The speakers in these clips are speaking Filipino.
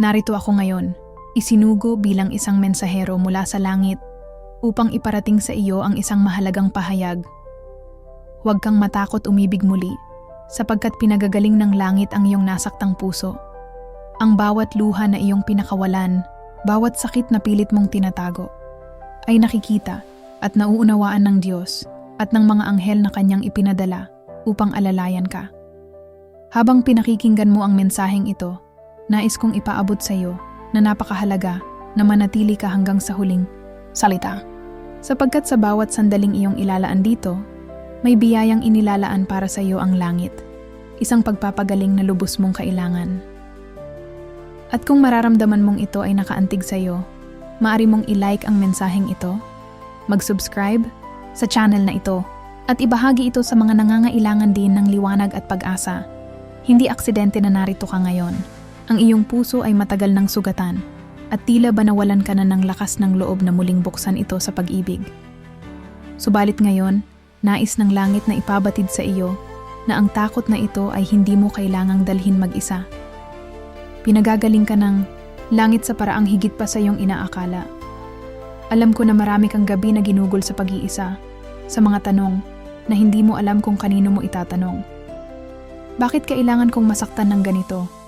Narito ako ngayon, isinugo bilang isang mensahero mula sa langit upang iparating sa iyo ang isang mahalagang pahayag. Huwag kang matakot umibig muli, sapagkat pinagagaling ng langit ang iyong nasaktang puso. Ang bawat luha na iyong pinakawalan, bawat sakit na pilit mong tinatago, ay nakikita at nauunawaan ng Diyos at ng mga anghel na kanyang ipinadala upang alalayan ka. Habang pinakikinggan mo ang mensaheng ito, nais kong ipaabot sa iyo na napakahalaga na manatili ka hanggang sa huling salita. Sapagkat sa bawat sandaling iyong ilalaan dito, may biyayang inilalaan para sa iyo ang langit, isang pagpapagaling na lubos mong kailangan. At kung mararamdaman mong ito ay nakaantig sa iyo, maari mong i-like ang mensaheng ito, mag-subscribe sa channel na ito, at ibahagi ito sa mga nangangailangan din ng liwanag at pag-asa. Hindi aksidente na narito ka ngayon. Ang iyong puso ay matagal ng sugatan, at tila ba nawalan ka na ng lakas ng loob na muling buksan ito sa pag-ibig. Subalit ngayon, nais ng langit na ipabatid sa iyo na ang takot na ito ay hindi mo kailangang dalhin mag-isa. Pinagagaling ka ng langit sa paraang higit pa sa iyong inaakala. Alam ko na marami kang gabi na ginugol sa pag-iisa, sa mga tanong na hindi mo alam kung kanino mo itatanong. Bakit kailangan kong masaktan ng ganito?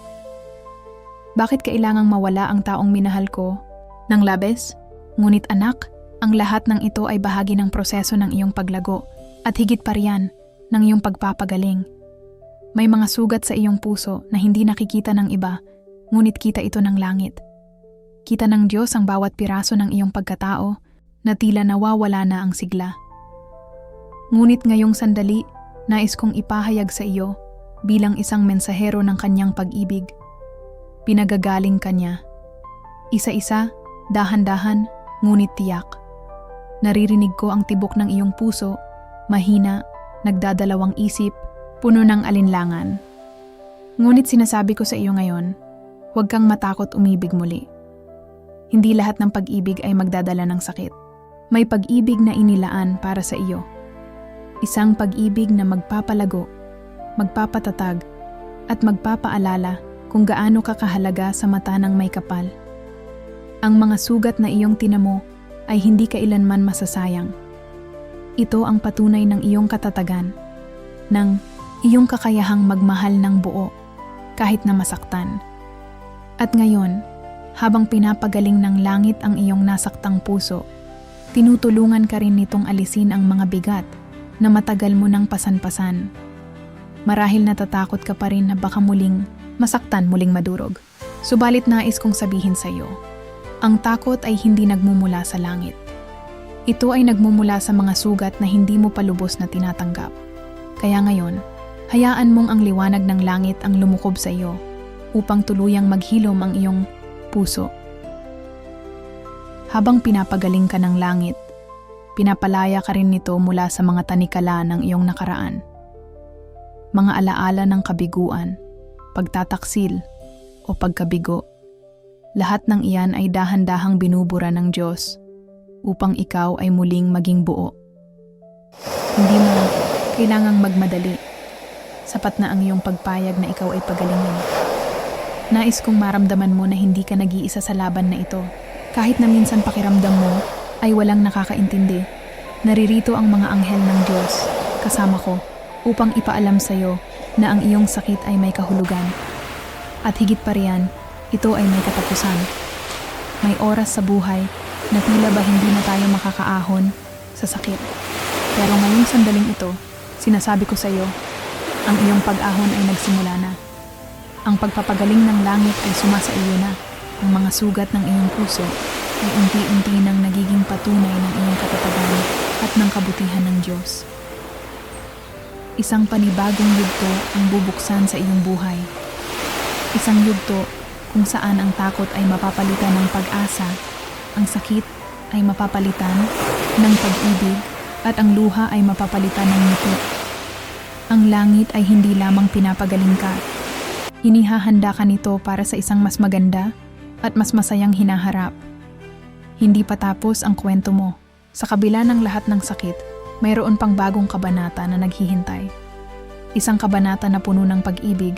Bakit kailangang mawala ang taong minahal ko ng labes? Ngunit anak, ang lahat ng ito ay bahagi ng proseso ng iyong paglago at higit pa riyan ng iyong pagpapagaling. May mga sugat sa iyong puso na hindi nakikita ng iba, ngunit kita ito ng langit. Kita ng Diyos ang bawat piraso ng iyong pagkatao na tila nawawala na ang sigla. Ngunit ngayong sandali, nais kong ipahayag sa iyo bilang isang mensahero ng kanyang pag-ibig. Pinagagaling kanya. Isa-isa, dahan-dahan, ngunit tiyak. Naririnig ko ang tibok ng iyong puso, mahina, nagdadalawang isip, puno ng alinlangan. Ngunit sinasabi ko sa iyo ngayon, huwag kang matakot umibig muli. Hindi lahat ng pag-ibig ay magdadala ng sakit. May pag-ibig na inilaan para sa iyo. Isang pag-ibig na magpapalago, magpapatatag, at magpapaalala kung gaano ka kahalaga sa mata ng may kapal. Ang mga sugat na iyong tinamo ay hindi kailanman masasayang. Ito ang patunay ng iyong katatagan, ng iyong kakayahang magmahal ng buo, kahit na masaktan. At ngayon, habang pinapagaling ng langit ang iyong nasaktang puso, tinutulungan ka rin nitong alisin ang mga bigat na matagal mo nang pasan-pasan. Marahil natatakot ka pa rin na baka muling masaktan muling madurog. Subalit nais kong sabihin sa iyo, ang takot ay hindi nagmumula sa langit. Ito ay nagmumula sa mga sugat na hindi mo palubos na tinatanggap. Kaya ngayon, hayaan mong ang liwanag ng langit ang lumukob sa iyo upang tuluyang maghilom ang iyong puso. Habang pinapagaling ka ng langit, pinapalaya ka rin nito mula sa mga tanikala ng iyong nakaraan. Mga alaala ng kabiguan, pagtataksil, o pagkabigo. Lahat ng iyan ay dahan-dahang binubura ng Diyos upang ikaw ay muling maging buo. Hindi mo kailangang magmadali. Sapat na ang iyong pagpayag na ikaw ay pagalingin. Nais kong maramdaman mo na hindi ka nag-iisa sa laban na ito. Kahit na minsan pakiramdam mo ay walang nakakaintindi. Naririto ang mga anghel ng Diyos kasama ko upang ipaalam sa iyo na ang iyong sakit ay may kahulugan. At higit pa riyan, ito ay may katapusan. May oras sa buhay na tila ba hindi na tayo makakaahon sa sakit. Pero ngayong sandaling ito, sinasabi ko sa iyo, ang iyong pag-ahon ay nagsimula na. Ang pagpapagaling ng langit ay sumasa iyo na. Ang mga sugat ng iyong puso ay unti-unti nang nagiging patunay ng iyong katatagan at ng kabutihan ng Diyos. Isang panibagong yugto ang bubuksan sa iyong buhay. Isang yugto kung saan ang takot ay mapapalitan ng pag-asa, ang sakit ay mapapalitan ng pag-ibig, at ang luha ay mapapalitan ng ngiti. Ang langit ay hindi lamang pinapagaling ka. Hinihahanda ka nito para sa isang mas maganda at mas masayang hinaharap. Hindi pa tapos ang kwento mo. Sa kabila ng lahat ng sakit, mayroon pang bagong kabanata na naghihintay. Isang kabanata na puno ng pag-ibig,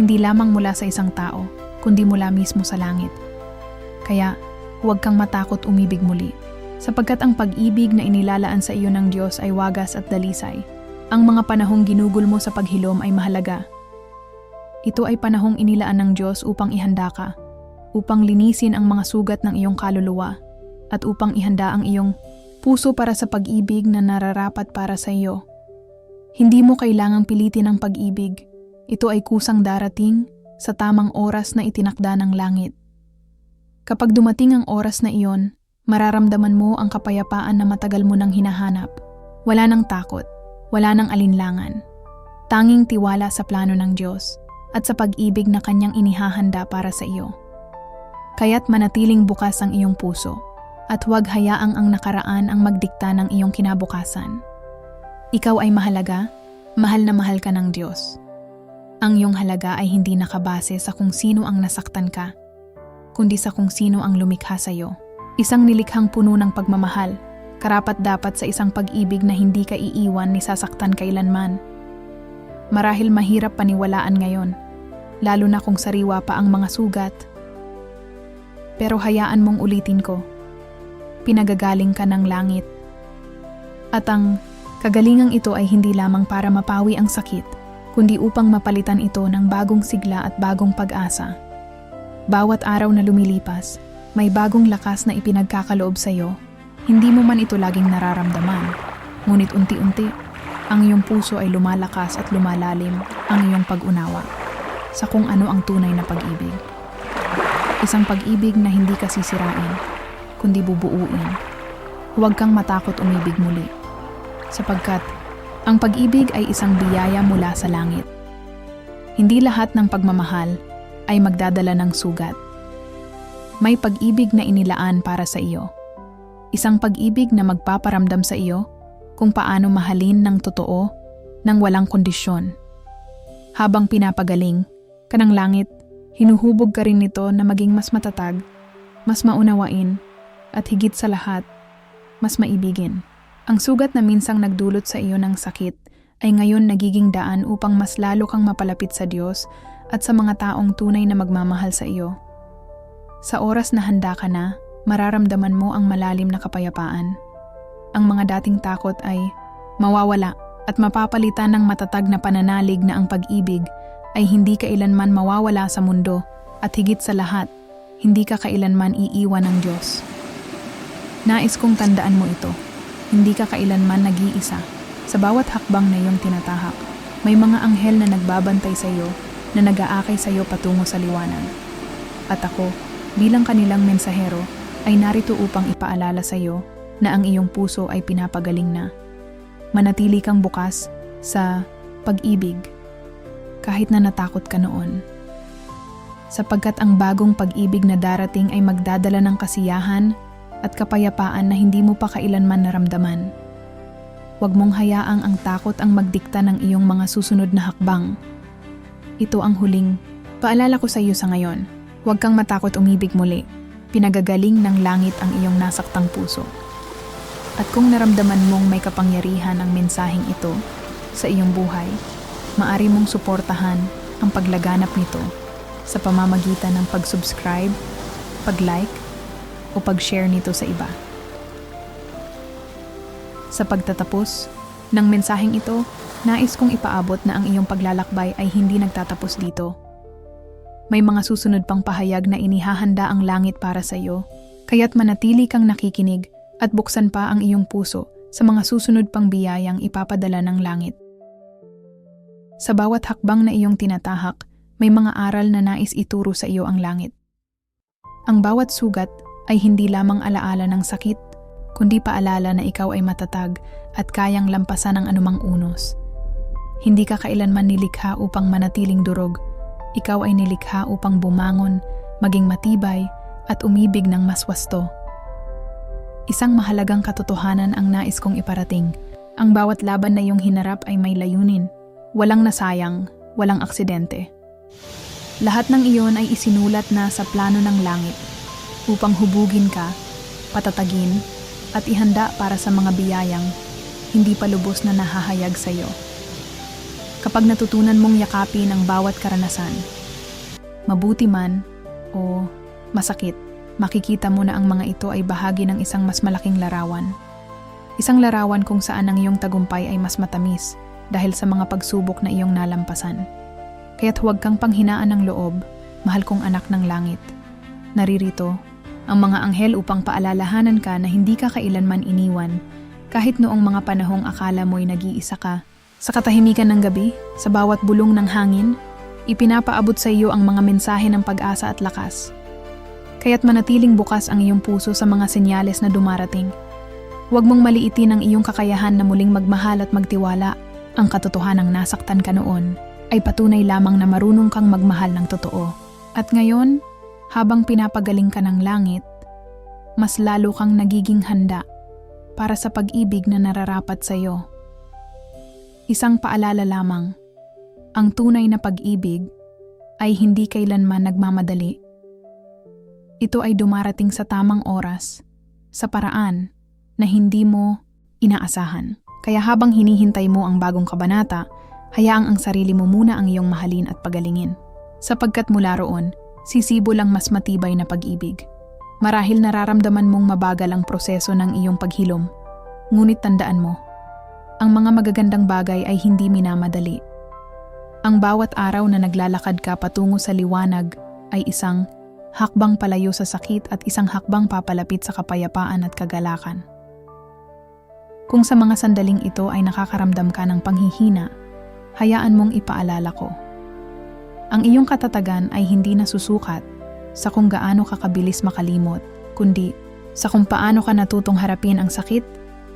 hindi lamang mula sa isang tao, kundi mula mismo sa langit. Kaya, huwag kang matakot umibig muli, sapagkat ang pag-ibig na inilalaan sa iyo ng Diyos ay wagas at dalisay. Ang mga panahong ginugol mo sa paghilom ay mahalaga. Ito ay panahong inilaan ng Diyos upang ihanda ka, upang linisin ang mga sugat ng iyong kaluluwa, at upang ihanda ang iyong puso para sa pag-ibig na nararapat para sa iyo. Hindi mo kailangang pilitin ang pag-ibig. Ito ay kusang darating sa tamang oras na itinakda ng langit. Kapag dumating ang oras na iyon, mararamdaman mo ang kapayapaan na matagal mo nang hinahanap. Wala nang takot, wala nang alinlangan. Tanging tiwala sa plano ng Diyos at sa pag-ibig na kanyang inihahanda para sa iyo. Kaya't manatiling bukas ang iyong puso at huwag hayaang ang nakaraan ang magdikta ng iyong kinabukasan. Ikaw ay mahalaga, mahal na mahal ka ng Diyos. Ang iyong halaga ay hindi nakabase sa kung sino ang nasaktan ka, kundi sa kung sino ang lumikha sa iyo. Isang nilikhang puno ng pagmamahal, karapat dapat sa isang pag-ibig na hindi ka iiwan ni sasaktan kailanman. Marahil mahirap paniwalaan ngayon, lalo na kung sariwa pa ang mga sugat. Pero hayaan mong ulitin ko, pinagagaling ka ng langit. At ang Kagalingang ito ay hindi lamang para mapawi ang sakit, kundi upang mapalitan ito ng bagong sigla at bagong pag-asa. Bawat araw na lumilipas, may bagong lakas na ipinagkakaloob sa iyo. Hindi mo man ito laging nararamdaman, ngunit unti-unti, ang iyong puso ay lumalakas at lumalalim ang iyong pag-unawa sa kung ano ang tunay na pag-ibig. Isang pag-ibig na hindi ka sisirain, kundi bubuuin. Huwag kang matakot umibig muli sapagkat ang pag-ibig ay isang biyaya mula sa langit. Hindi lahat ng pagmamahal ay magdadala ng sugat. May pag-ibig na inilaan para sa iyo. Isang pag-ibig na magpaparamdam sa iyo kung paano mahalin ng totoo ng walang kondisyon. Habang pinapagaling ka ng langit, hinuhubog ka rin nito na maging mas matatag, mas maunawain, at higit sa lahat, mas maibigin. Ang sugat na minsang nagdulot sa iyo ng sakit ay ngayon nagiging daan upang mas lalo kang mapalapit sa Diyos at sa mga taong tunay na magmamahal sa iyo. Sa oras na handa ka na, mararamdaman mo ang malalim na kapayapaan. Ang mga dating takot ay mawawala at mapapalitan ng matatag na pananalig na ang pag-ibig ay hindi kailanman mawawala sa mundo at higit sa lahat, hindi ka kailanman iiwan ng Diyos. Nais kong tandaan mo ito. Hindi ka kailanman nag-iisa. Sa bawat hakbang na iyong tinatahak, may mga anghel na nagbabantay sa iyo na nag-aakay sa iyo patungo sa liwanag. At ako, bilang kanilang mensahero, ay narito upang ipaalala sa iyo na ang iyong puso ay pinapagaling na. Manatili kang bukas sa pag-ibig kahit na natakot ka noon. Sapagkat ang bagong pag-ibig na darating ay magdadala ng kasiyahan, at kapayapaan na hindi mo pa kailanman naramdaman. Huwag mong hayaang ang takot ang magdikta ng iyong mga susunod na hakbang. Ito ang huling paalala ko sa iyo sa ngayon. Huwag kang matakot umibig muli. Pinagagaling ng langit ang iyong nasaktang puso. At kung naramdaman mong may kapangyarihan ang mensaheng ito sa iyong buhay, maari mong suportahan ang paglaganap nito sa pamamagitan ng pag-subscribe, pag-like, o pag-share nito sa iba. Sa pagtatapos ng mensaheng ito, nais kong ipaabot na ang iyong paglalakbay ay hindi nagtatapos dito. May mga susunod pang pahayag na inihahanda ang langit para sa iyo, kaya't manatili kang nakikinig at buksan pa ang iyong puso sa mga susunod pang biyayang ipapadala ng langit. Sa bawat hakbang na iyong tinatahak, may mga aral na nais ituro sa iyo ang langit. Ang bawat sugat ay hindi lamang alaala ng sakit, kundi paalala na ikaw ay matatag at kayang lampasan ang anumang unos. Hindi ka kailanman nilikha upang manatiling durog. Ikaw ay nilikha upang bumangon, maging matibay, at umibig ng mas wasto. Isang mahalagang katotohanan ang nais kong iparating. Ang bawat laban na iyong hinarap ay may layunin. Walang nasayang, walang aksidente. Lahat ng iyon ay isinulat na sa plano ng langit upang hubugin ka, patatagin, at ihanda para sa mga biyayang hindi pa lubos na nahahayag sa iyo. Kapag natutunan mong yakapin ang bawat karanasan, mabuti man o masakit, makikita mo na ang mga ito ay bahagi ng isang mas malaking larawan. Isang larawan kung saan ang iyong tagumpay ay mas matamis dahil sa mga pagsubok na iyong nalampasan. Kaya't huwag kang panghinaan ng loob, mahal kong anak ng langit. Naririto, ang mga anghel upang paalalahanan ka na hindi ka kailanman iniwan, kahit noong mga panahong akala mo'y nag-iisa ka. Sa katahimikan ng gabi, sa bawat bulong ng hangin, ipinapaabot sa iyo ang mga mensahe ng pag-asa at lakas. Kaya't manatiling bukas ang iyong puso sa mga senyales na dumarating. Huwag mong maliitin ang iyong kakayahan na muling magmahal at magtiwala. Ang katotohanang nasaktan ka noon ay patunay lamang na marunong kang magmahal ng totoo. At ngayon, habang pinapagaling ka ng langit, mas lalo kang nagiging handa para sa pag-ibig na nararapat sa iyo. Isang paalala lamang, ang tunay na pag-ibig ay hindi kailanman nagmamadali. Ito ay dumarating sa tamang oras, sa paraan na hindi mo inaasahan. Kaya habang hinihintay mo ang bagong kabanata, hayaang ang sarili mo muna ang iyong mahalin at pagalingin. Sapagkat mula roon, sisibo lang mas matibay na pag-ibig. Marahil nararamdaman mong mabagal ang proseso ng iyong paghilom. Ngunit tandaan mo, ang mga magagandang bagay ay hindi minamadali. Ang bawat araw na naglalakad ka patungo sa liwanag ay isang hakbang palayo sa sakit at isang hakbang papalapit sa kapayapaan at kagalakan. Kung sa mga sandaling ito ay nakakaramdam ka ng panghihina, hayaan mong ipaalala ko. Ang iyong katatagan ay hindi nasusukat sa kung gaano ka kabilis makalimot, kundi sa kung paano ka natutong harapin ang sakit,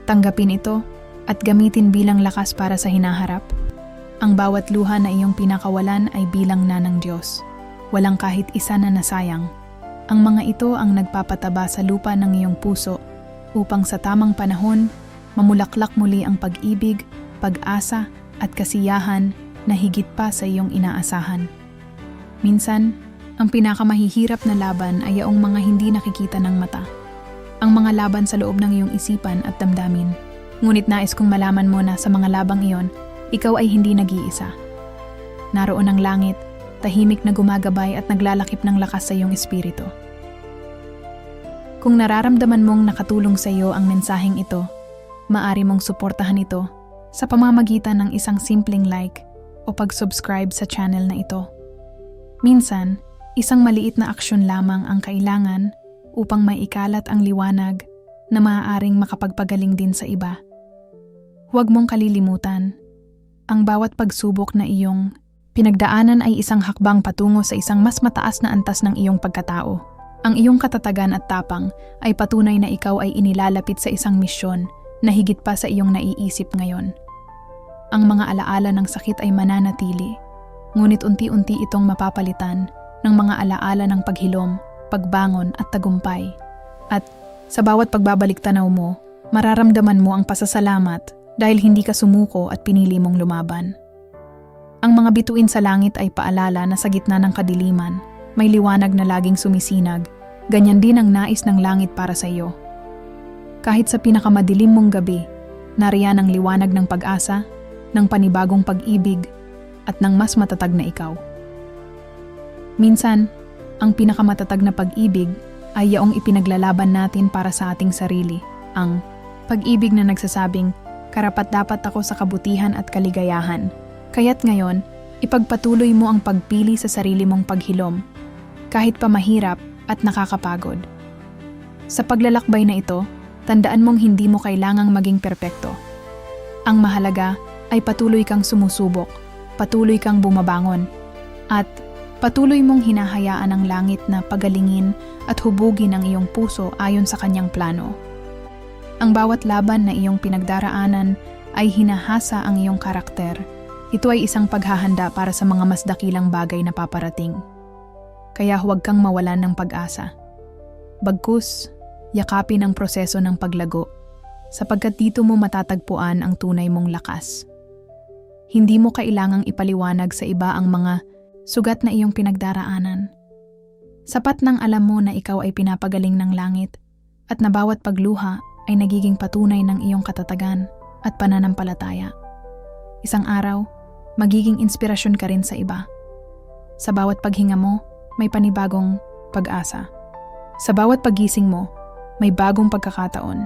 tanggapin ito, at gamitin bilang lakas para sa hinaharap. Ang bawat luha na iyong pinakawalan ay bilang na ng Diyos. Walang kahit isa na nasayang. Ang mga ito ang nagpapataba sa lupa ng iyong puso upang sa tamang panahon, mamulaklak muli ang pag-ibig, pag-asa at kasiyahan na higit pa sa iyong inaasahan. Minsan, ang pinakamahihirap na laban ay yaong mga hindi nakikita ng mata. Ang mga laban sa loob ng iyong isipan at damdamin. Ngunit nais kong malaman mo na sa mga labang iyon, ikaw ay hindi nag-iisa. Naroon ang langit, tahimik na gumagabay at naglalakip ng lakas sa iyong espiritu. Kung nararamdaman mong nakatulong sa iyo ang mensaheng ito, maari mong suportahan ito sa pamamagitan ng isang simpleng like o pag-subscribe sa channel na ito. Minsan, isang maliit na aksyon lamang ang kailangan upang maikalat ang liwanag na maaaring makapagpagaling din sa iba. Huwag mong kalilimutan, ang bawat pagsubok na iyong pinagdaanan ay isang hakbang patungo sa isang mas mataas na antas ng iyong pagkatao. Ang iyong katatagan at tapang ay patunay na ikaw ay inilalapit sa isang misyon na higit pa sa iyong naiisip ngayon. Ang mga alaala ng sakit ay mananatili, ngunit unti-unti itong mapapalitan ng mga alaala ng paghilom, pagbangon at tagumpay. At sa bawat pagbabalik tanaw mo, mararamdaman mo ang pasasalamat dahil hindi ka sumuko at pinili mong lumaban. Ang mga bituin sa langit ay paalala na sa gitna ng kadiliman, may liwanag na laging sumisinag, ganyan din ang nais ng langit para sa iyo. Kahit sa pinakamadilim mong gabi, nariyan ang liwanag ng pag-asa, ng panibagong pag-ibig, at ng mas matatag na ikaw. Minsan, ang pinakamatatag na pag-ibig ay yaong ipinaglalaban natin para sa ating sarili, ang pag-ibig na nagsasabing, karapat dapat ako sa kabutihan at kaligayahan. Kaya't ngayon, ipagpatuloy mo ang pagpili sa sarili mong paghilom, kahit pa mahirap at nakakapagod. Sa paglalakbay na ito, tandaan mong hindi mo kailangang maging perpekto. Ang mahalaga ay patuloy kang sumusubok, patuloy kang bumabangon, at patuloy mong hinahayaan ang langit na pagalingin at hubugin ang iyong puso ayon sa kanyang plano. Ang bawat laban na iyong pinagdaraanan ay hinahasa ang iyong karakter. Ito ay isang paghahanda para sa mga mas dakilang bagay na paparating. Kaya huwag kang mawalan ng pag-asa. Bagkus, yakapin ang proseso ng paglago sapagkat dito mo matatagpuan ang tunay mong lakas. Hindi mo kailangang ipaliwanag sa iba ang mga sugat na iyong pinagdaraanan. Sapat nang alam mo na ikaw ay pinapagaling ng langit at na bawat pagluha ay nagiging patunay ng iyong katatagan at pananampalataya. Isang araw, magiging inspirasyon ka rin sa iba. Sa bawat paghinga mo, may panibagong pag-asa. Sa bawat pagising mo, may bagong pagkakataon.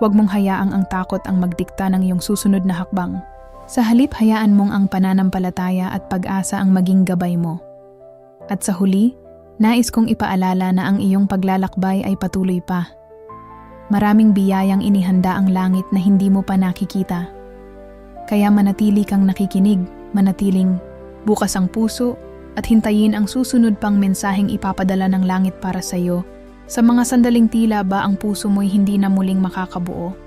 Huwag mong hayaang ang takot ang magdikta ng iyong susunod na hakbang. Sa halip hayaan mong ang pananampalataya at pag-asa ang maging gabay mo. At sa huli, nais kong ipaalala na ang iyong paglalakbay ay patuloy pa. Maraming biyayang inihanda ang langit na hindi mo pa nakikita. Kaya manatili kang nakikinig, manatiling bukas ang puso at hintayin ang susunod pang mensaheng ipapadala ng langit para sa iyo. Sa mga sandaling tila ba ang puso mo'y hindi na muling makakabuo?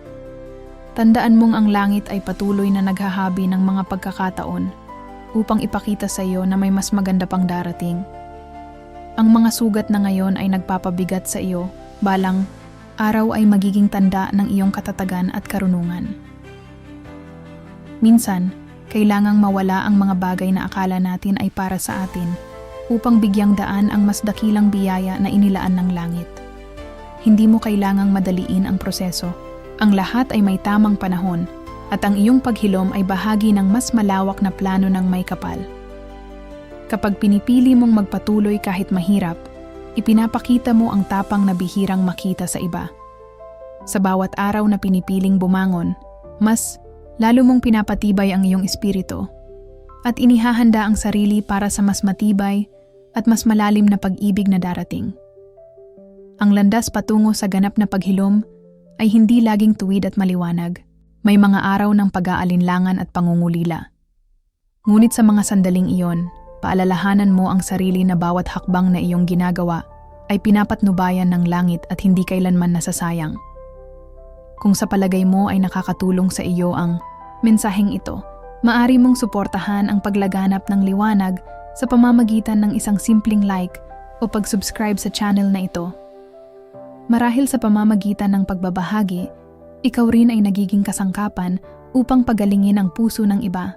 Tandaan mong ang langit ay patuloy na naghahabi ng mga pagkakataon upang ipakita sa iyo na may mas maganda pang darating. Ang mga sugat na ngayon ay nagpapabigat sa iyo, balang araw ay magiging tanda ng iyong katatagan at karunungan. Minsan, kailangang mawala ang mga bagay na akala natin ay para sa atin upang bigyang daan ang mas dakilang biyaya na inilaan ng langit. Hindi mo kailangang madaliin ang proseso. Ang lahat ay may tamang panahon at ang iyong paghilom ay bahagi ng mas malawak na plano ng may kapal. Kapag pinipili mong magpatuloy kahit mahirap, ipinapakita mo ang tapang na bihirang makita sa iba. Sa bawat araw na pinipiling bumangon, mas lalo mong pinapatibay ang iyong espiritu at inihahanda ang sarili para sa mas matibay at mas malalim na pag-ibig na darating. Ang landas patungo sa ganap na paghilom ay hindi laging tuwid at maliwanag. May mga araw ng pag-aalinlangan at pangungulila. Ngunit sa mga sandaling iyon, paalalahanan mo ang sarili na bawat hakbang na iyong ginagawa ay pinapatnubayan ng langit at hindi kailanman nasasayang. Kung sa palagay mo ay nakakatulong sa iyo ang mensaheng ito, maari mong suportahan ang paglaganap ng liwanag sa pamamagitan ng isang simpleng like o pag-subscribe sa channel na ito. Marahil sa pamamagitan ng pagbabahagi, ikaw rin ay nagiging kasangkapan upang pagalingin ang puso ng iba.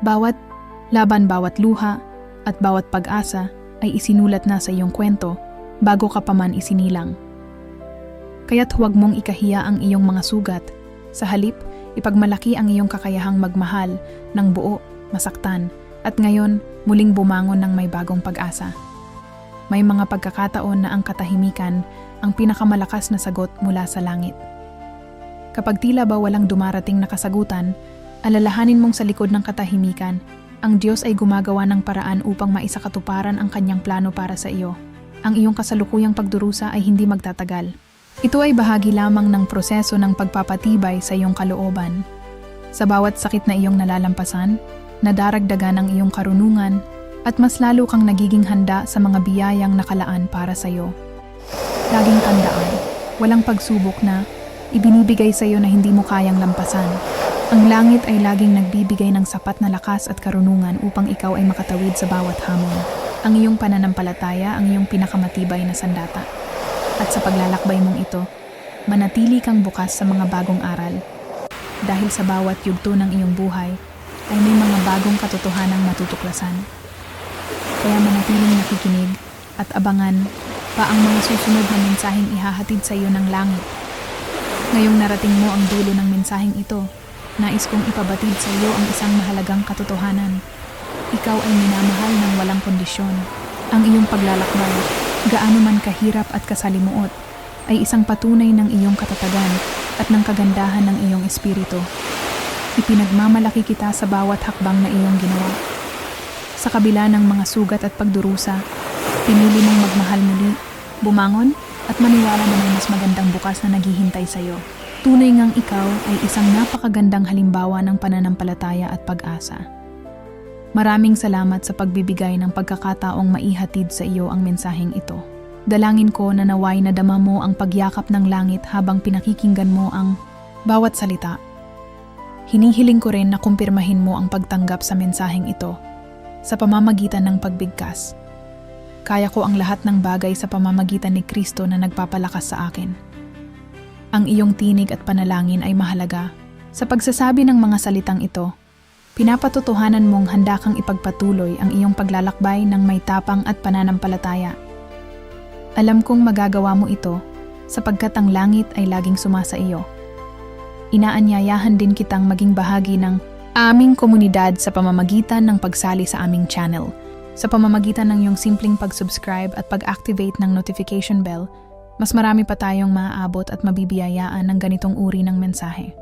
Bawat laban bawat luha at bawat pag-asa ay isinulat na sa iyong kwento bago ka pa man isinilang. Kaya't huwag mong ikahiya ang iyong mga sugat. Sa halip, ipagmalaki ang iyong kakayahang magmahal ng buo, masaktan, at ngayon muling bumangon ng may bagong pag-asa. May mga pagkakataon na ang katahimikan ang pinakamalakas na sagot mula sa langit. Kapag tila ba walang dumarating na kasagutan, alalahanin mong sa likod ng katahimikan, ang Diyos ay gumagawa ng paraan upang maisakatuparan ang kanyang plano para sa iyo. Ang iyong kasalukuyang pagdurusa ay hindi magtatagal. Ito ay bahagi lamang ng proseso ng pagpapatibay sa iyong kalooban. Sa bawat sakit na iyong nalalampasan, nadaragdagan ang iyong karunungan at mas lalo kang nagiging handa sa mga biyayang nakalaan para sa iyo. Laging tandaan, walang pagsubok na ibinibigay sa iyo na hindi mo kayang lampasan. Ang langit ay laging nagbibigay ng sapat na lakas at karunungan upang ikaw ay makatawid sa bawat hamon. Ang iyong pananampalataya ang iyong pinakamatibay na sandata. At sa paglalakbay mong ito, manatili kang bukas sa mga bagong aral. Dahil sa bawat yugto ng iyong buhay, ay may mga bagong katotohanang matutuklasan. Kaya manatiling nakikinig at abangan pa ang mga susunod na mensaheng ihahatid sa iyo ng langit. Ngayong narating mo ang dulo ng mensaheng ito, nais kong ipabatid sa iyo ang isang mahalagang katotohanan. Ikaw ay minamahal ng walang kondisyon. Ang iyong paglalakbay, gaano man kahirap at kasalimuot, ay isang patunay ng iyong katatagan at ng kagandahan ng iyong espiritu. Ipinagmamalaki kita sa bawat hakbang na iyong ginawa. Sa kabila ng mga sugat at pagdurusa, pinili mong magmahal muli, bumangon, at maniwala na may mas magandang bukas na naghihintay sa iyo. Tunay ngang ikaw ay isang napakagandang halimbawa ng pananampalataya at pag-asa. Maraming salamat sa pagbibigay ng pagkakataong maihatid sa iyo ang mensaheng ito. Dalangin ko na naway na dama mo ang pagyakap ng langit habang pinakikinggan mo ang bawat salita. Hinihiling ko rin na kumpirmahin mo ang pagtanggap sa mensaheng ito sa pamamagitan ng pagbigkas. Kaya ko ang lahat ng bagay sa pamamagitan ni Kristo na nagpapalakas sa akin. Ang iyong tinig at panalangin ay mahalaga. Sa pagsasabi ng mga salitang ito, pinapatotohanan mong handa kang ipagpatuloy ang iyong paglalakbay ng may tapang at pananampalataya. Alam kong magagawa mo ito sapagkat ang langit ay laging sumasa iyo. Inaanyayahan din kitang maging bahagi ng aming komunidad sa pamamagitan ng pagsali sa aming channel. Sa pamamagitan ng iyong simpleng pag-subscribe at pag-activate ng notification bell, mas marami pa tayong maaabot at mabibiyayaan ng ganitong uri ng mensahe.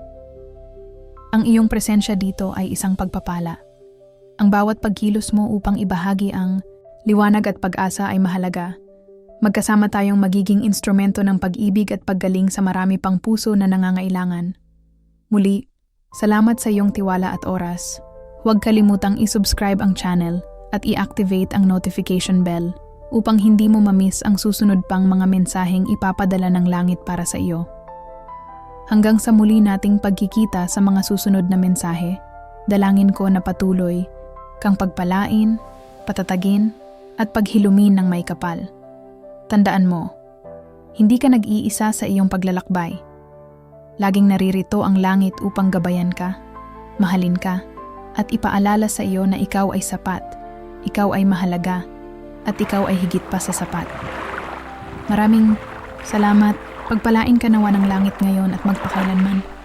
Ang iyong presensya dito ay isang pagpapala. Ang bawat pagkilos mo upang ibahagi ang liwanag at pag-asa ay mahalaga. Magkasama tayong magiging instrumento ng pag-ibig at paggaling sa marami pang puso na nangangailangan. Muli, salamat sa iyong tiwala at oras. Huwag kalimutang i-subscribe ang channel at i-activate ang notification bell upang hindi mo mamiss ang susunod pang mga mensaheng ipapadala ng langit para sa iyo. Hanggang sa muli nating pagkikita sa mga susunod na mensahe, dalangin ko na patuloy kang pagpalain, patatagin, at paghilumin ng may kapal. Tandaan mo, hindi ka nag-iisa sa iyong paglalakbay. Laging naririto ang langit upang gabayan ka, mahalin ka, at ipaalala sa iyo na ikaw ay sapat, ikaw ay mahalaga, at ikaw ay higit pa sa sapat. Maraming salamat. Pagpalain ka nawa ng langit ngayon at magpakailanman.